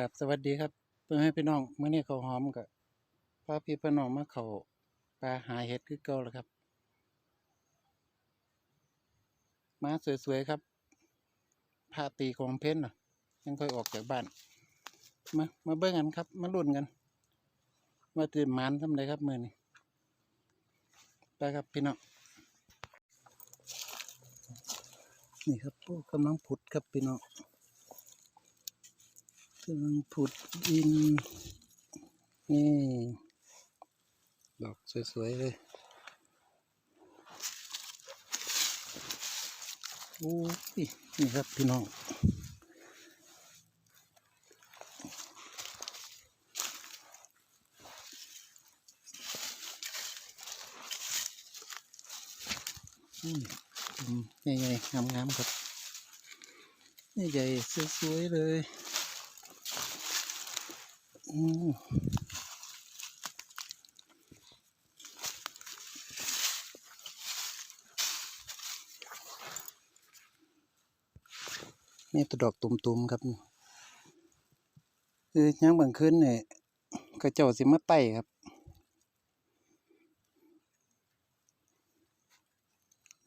กับสวัสดีครับเพื่อนให้พี่น้องเมื่อนี้เขาหอมกับพาพี่พี่น้องมาเขาปลาหาเห็ดคือเก่าแล้วครับ มาสวยๆครับพาตีของเพนน่ะ ยังค่อยออกจากบ้าน มามาเบิ่งกันครับ มาลุ้นกันว่าตื่นมานทำไรครับมื่อนี้ไปครับพี่น้องนี่ครับโอ้กำลังผุดครับพี่น้อง กำลังผุดดิน นี่ ดอกสวย ๆ เลย โอ้ย นี่ครับพี่น้องอืมใหญ่ๆงามๆครับใหญ่สวยๆเลย นี่ตัวดอกตุ่มๆครับ คือยังบางคืนเนี่ยกระเจ้าสิมาไต่ครับ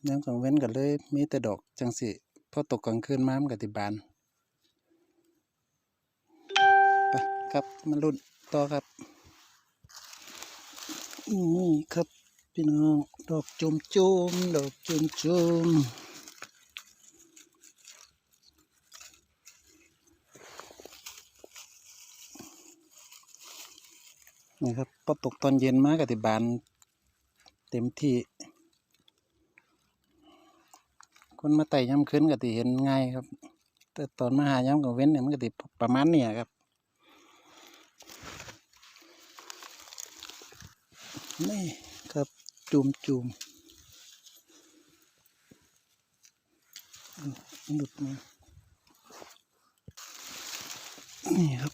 ยังกลางเว้นกันเลย มีแต่ดอกจังสิพอตกกลางคืนมามันก็ติบาน ครับมาลุ้นต่อครับนี่ครับพี่น้องดอกจุมจุมดอกจุมจุมนี่ครับพอตกตอนเย็นมากติบานเต็มที่ คนมาไต่ย้ำขึ้นกติเห็นง่ายครับ แต่ตอนมาหาย้ำกับเว้นเนี่ยมันกติประมาณเนี่ยครับ นี่ครับจุ่มจุ่มหลุดมานี่ครับ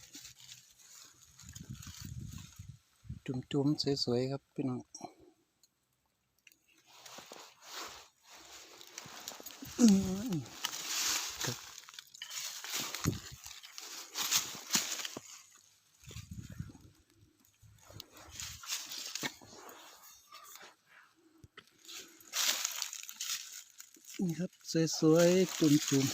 จุ่มจุ่มสวยๆครับพี่น้องอืมครับนี่ครับ สวยๆจุ่มจุ่ม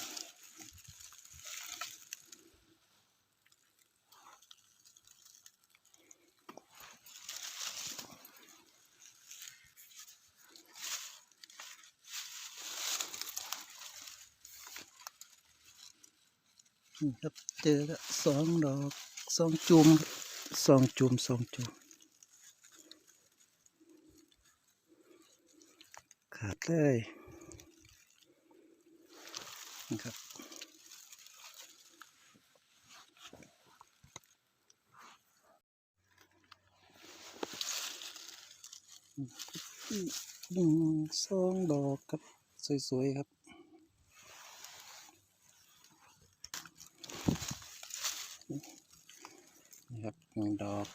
นี่ครับเจอแล้วสองดอกสองจุ่มสองจุ่มสองจุ่มขาดเลย นะครับหนึ่งสองดอกครับ สวย ๆ ครับนี่ครับหนึ่งดอก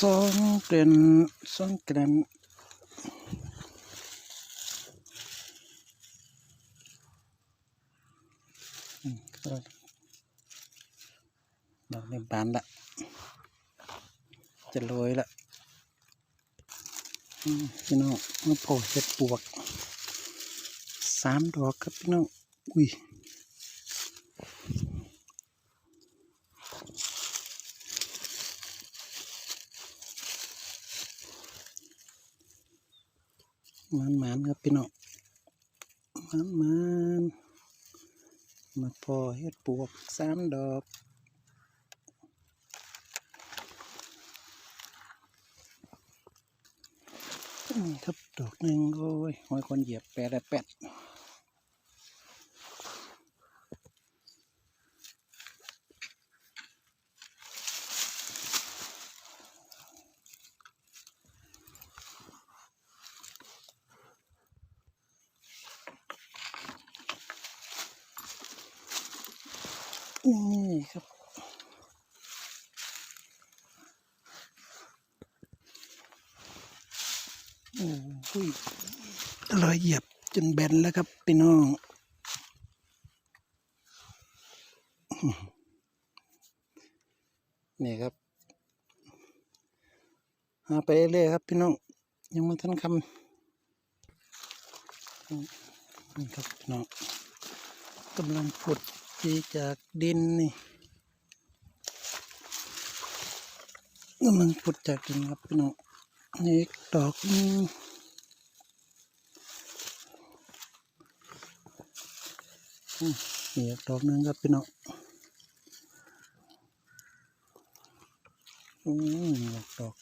ครับสองเกรนสองเกรนอืมก็ดอกนี้บานละจะโรยละอืมพี่น้องมาโผล่เห็ดปวกสามดอกครับพี่น้องอุ้ย มันมันๆครับพี่น้องมันมันๆมาพอเฮ็ดป วกสามดอกนี่ครับดอกหนึ่งโอ้ยหอยคนเหยียบแปดแปด นี่ครับ โอ้โหรอยเหยียบจนแบนแล้วครับพี่น้องนี่ครับหาไปเรื่อยครับพี่น้องยังไม่ทันคำนี่ครับพี่น้องกำลังผุด จีจากดินนี่กำลังผุดจากดินครับพี่น้องนี่ดอกนึงนี่ดอกนึงครับพี่น้องอืมดอกดอก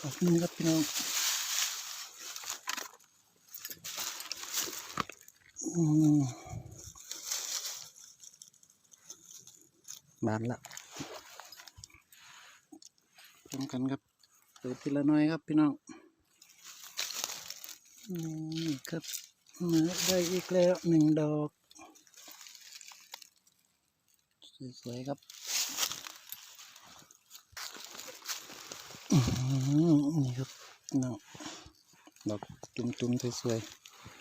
ดอกนึงครับพี่น้องอืม บานละพร้อมกันครับเปิดทีละน้อยครับพี่น้องนี่ครับมาได้อีกแล้วหนึ่งดอกสวยๆครับอืมนี่ครับน้องดอกจุ่มๆสวย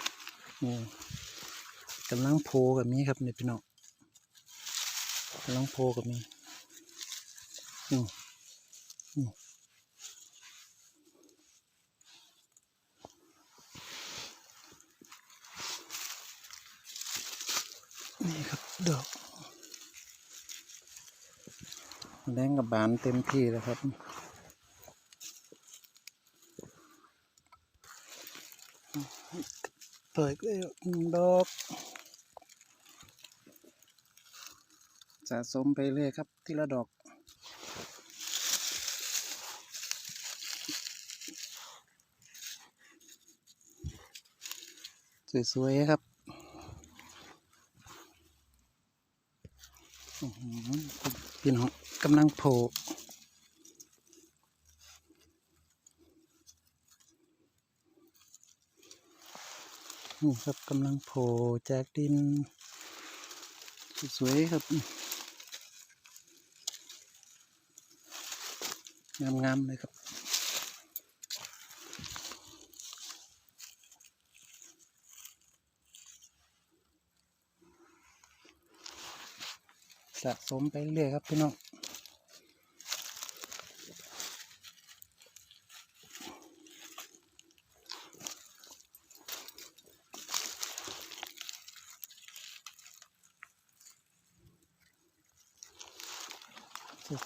ๆนี่กำลังโพกับนี้ครับนี่พี่น้อง ลังโพกับนี้อืมอืมนี่ครับดอกแดงกับบานเต็มที่แล้วครับเปิดก็หนึ่งดอก สะสมไปเลยครับ ทีละดอก สวยๆครับพี่น้องกำลังโผล่นี่ครับกำลังโผล่จากดิน สวยๆครับ งามๆเลยครับสะสมไปเรื่อยครับพี่น้อง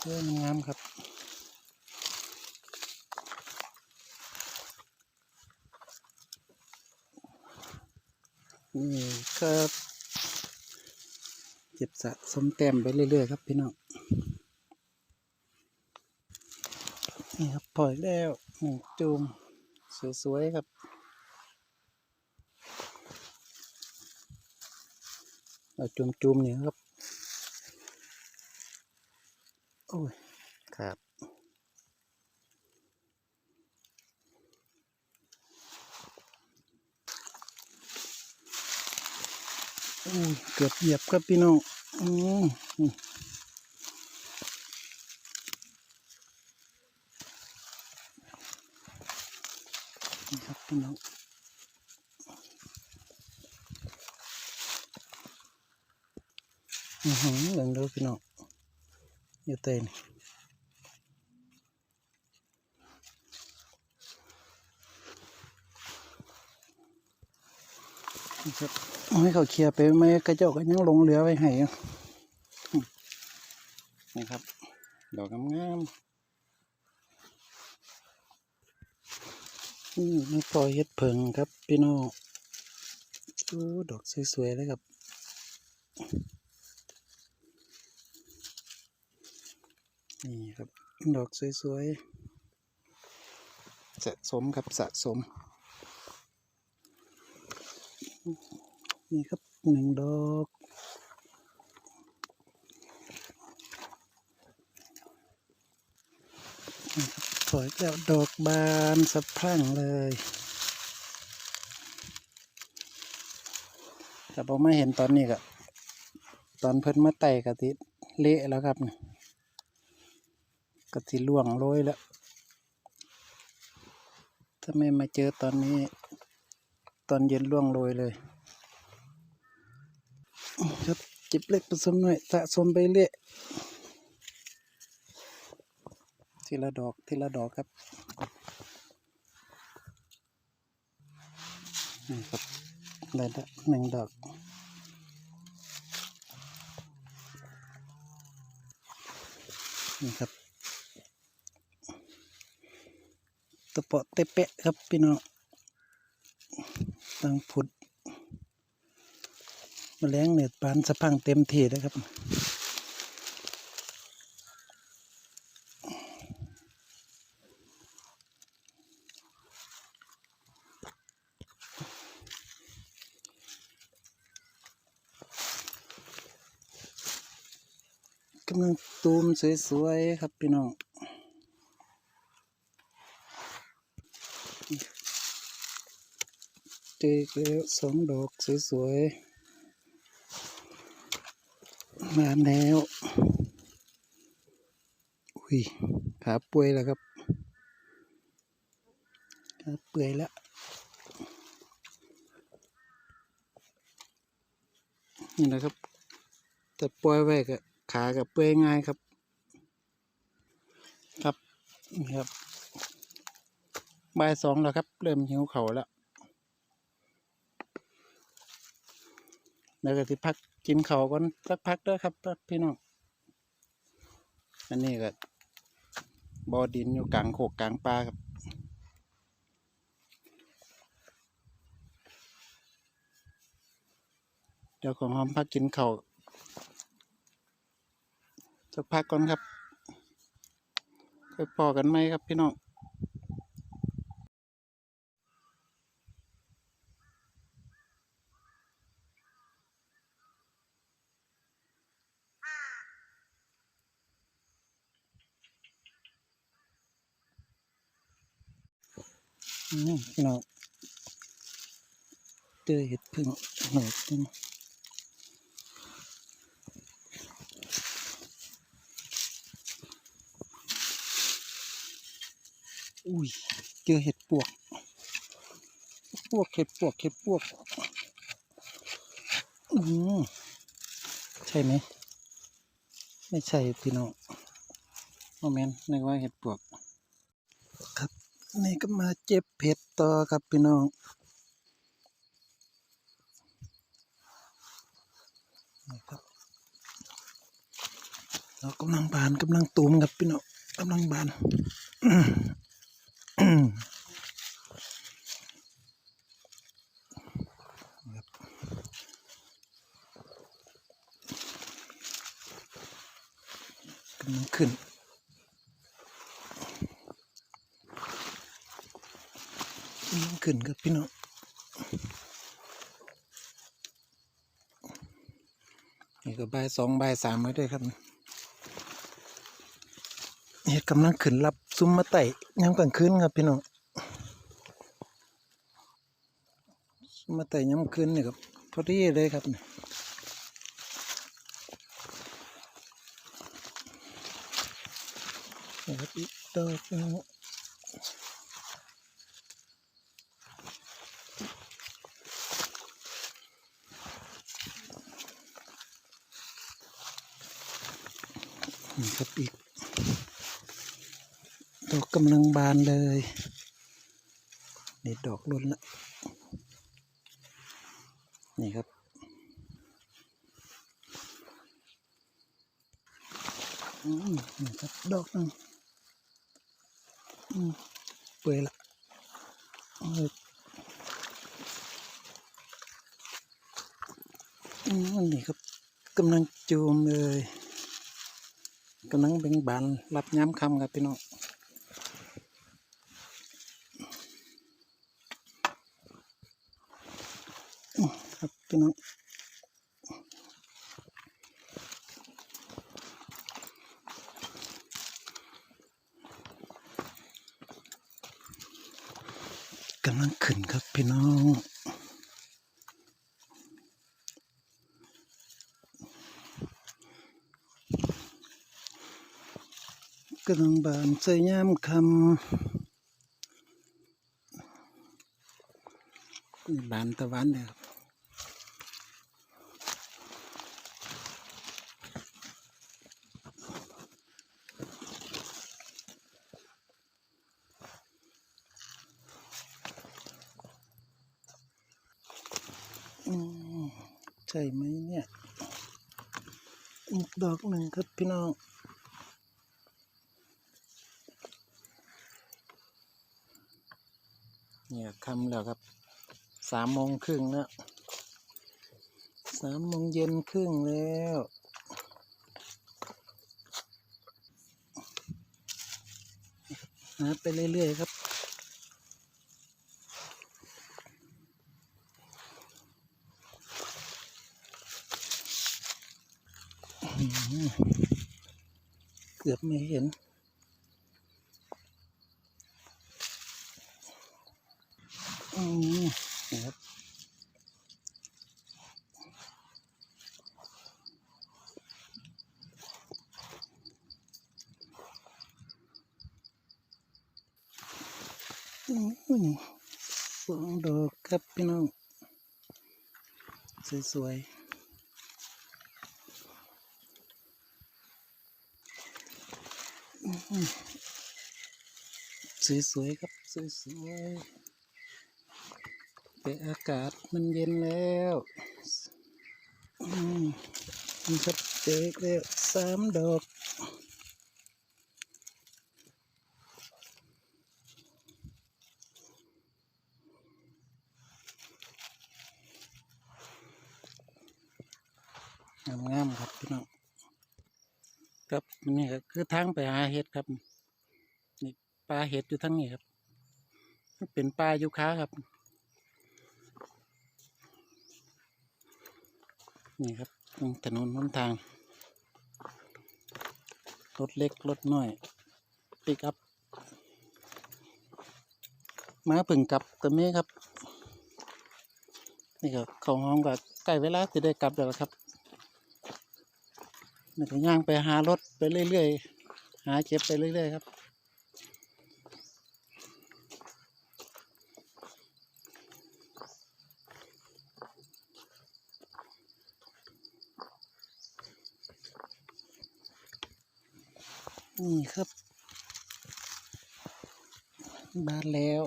สวยๆงามครับ นี่ ครับเก็บสะสมแต้มไปเรื่อยๆครับพี่น้องนี่ครับปล่อยแล้วหนึ่งจูมสวยๆครับเอาจุ่มๆเนี่ยครับ โอ้ย ครับ โอ้ย เกือบเหยียบครับพี่น้องอืมอืมนี่ครับพี่น้องอือหือหลืองเลยพี่น้องอยู่เต้นนี่ครับ ให้เขาเคลียร์ไปไหมกระเจ้าก็ยังลงเหลือไว้ให้นี่ครับดอกงามๆนี่ไม่ปล่อยเฮ็ดเพิงครับ พี่น้องโอ้ดอกสวยๆเลยครับนี่ครับ ดอกสวยๆสะสมครับสะสม นี่ครับหนึ่งดอกสวยแล้วดอกบานสะพรั่งเลยแต่พอไม่เห็นตอนนี้ก็ตอนเพิ่นมาไต่กะทิเละแล้วครับกะทิล่วงโรยแล้วถ้าไม่มาเจอตอนนี้ ตอนเย็นล่วงโรยเลย ครับจิบเล็กผสมหน่อยสะสมไปเรื่อยทีละดอกทีละดอกครับนี่ครับได้ละหนึ่งดอกนี่ครับตะเปาะเตะเปะครับพี่น้องตั้งผุด แมลงเนี่ยปานสะพังเต็มที่เลยครับ กำลังตูมสวยๆครับพี่น้องเจอแล้วสองดอกสวยๆ มาแล้ว อุ้ยขาเปื่อยแล้วครับขาเปื่อยแล้วนี่นะครับ แต่ปล่อยไว้ก็ขากับเปื่อยง่ายครับ ครับนี่ครับบ่ายสองแล้วครับ เริ่มหิวเข่าแล้ว แล้วก็ที่พัก กินเขาก่อนสักพักด้อครับพี่น้องอันนี้ก็บอดินอยู่กลางโขกกลางป่าครับเดี๋ยวของหอมพักกินเขาวสักพักก่อนครับค่อยพอกันไหมครับพี่น้อง พี่น้องเจอเห็ดพึ่งหน่อยนึงอุ้ยเจอเห็ดปวก ปวกเห็ดปวกเห็ดปวกอืมใช่ไหม ไม่ใช่พี่น้องโมเมนต์นึกว่าเห็ดปวก นี่ก็มาเจ็บเผ็ดต่อครับพี่น้อง นี่ครับเรากำลังบานกำลังตูมครับพี่น้องกำลังบาน ครับกำลังขึ้น น้ำขึ้นครับ พี่น้องนี่ก็ใบสองใบสามไว้ด้วยครับเห็ดกำลังขึ้นรับซุ้มมาไต่ยามกลางคืนครับพี่น้องซุ้มมาไต่ยามคืนนี่ครับพอดีเลยครับนี่นี่ครับอีกดอก นี่ครับอีกดอกกำลังบานเลยนี่ดอกล้นละนี่ครับอืมนี่ครับดอกนึงอืมเปื่อยละอืมนี่ครับกำลังจูมเลย กำลังเบ่งบานรับย้ำคำครับพี่น้องครับพี่น้องกำลังขึ้นครับพี่น้อง กำลังบานใส่ยามคำนี่บานตะวันเนี่ยครับอืมใช่ไหมเนี่ยอีกดอกหนึ่งครับพี่น้อง เนี่ยคำแล้วครับสามโมงครึ่งแล้วสามโมงเย็นครึ่งแล้วหาไปเรื่อย ๆ ครับเกือบไม่เห็น อืม นี่ครับอืมสองดอกครับพี่น้อง สวยๆสวยๆครับสวยๆ แต่อากาศมันเย็นแล้วอืมนี่ครับเจ๊กแล้วสามดอกงามครับพี่น้องครับนี่ก็คือทางไปหาเห็ดครับนี่ปลาเห็ดอยู่ทั้งนี้ครับ เป็นปลายูคาครับ นี่ครับถนนหนทาง รถเล็ก รถน้อย ปิกอัพมาพึ่งกลับก็มีครับ นี่ก็เขาห้องก็ใกล้เวลาจะได้กลับแล้วครับนี่ก็ย่างไปหารถไปเรื่อยๆ หาเก็บไปเรื่อยๆครับ บานแล้ว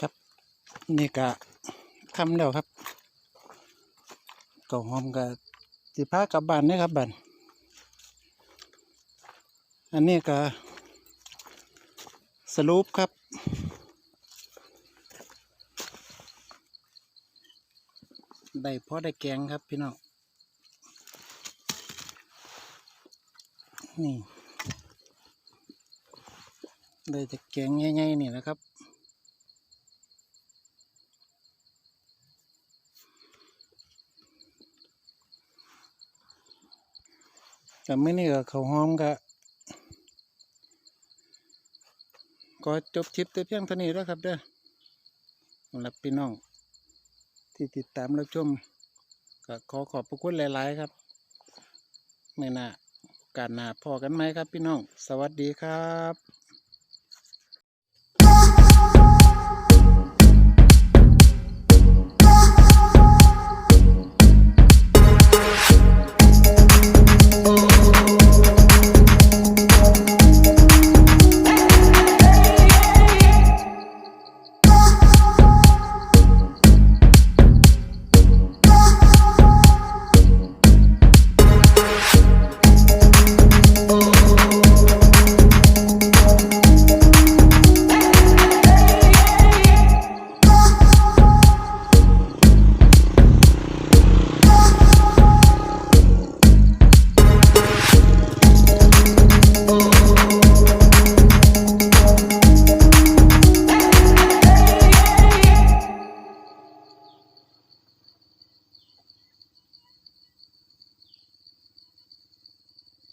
ครับนี่ก็คำแล้วครับก็หอมกับสิพากลับบ้านนี่ครับบ้านอันนี้ก็สรุปครับ ได้พอได้แกงครับพี่น้องนี่ได้แต่แกงง่ายๆนี่นะครับแต่ไม่นี่ก็เขาวหอมก็ก็จบคลิปแต่เพียงเท่านี้แล้วครับเด้อสำหรับพี่น้อง ที่ติดตามรับชมก็ขอขอบพระคุณหลาย ๆ ครับไม่น่าการหนาพอกันไหมครับพี่น้อง สวัสดีครับ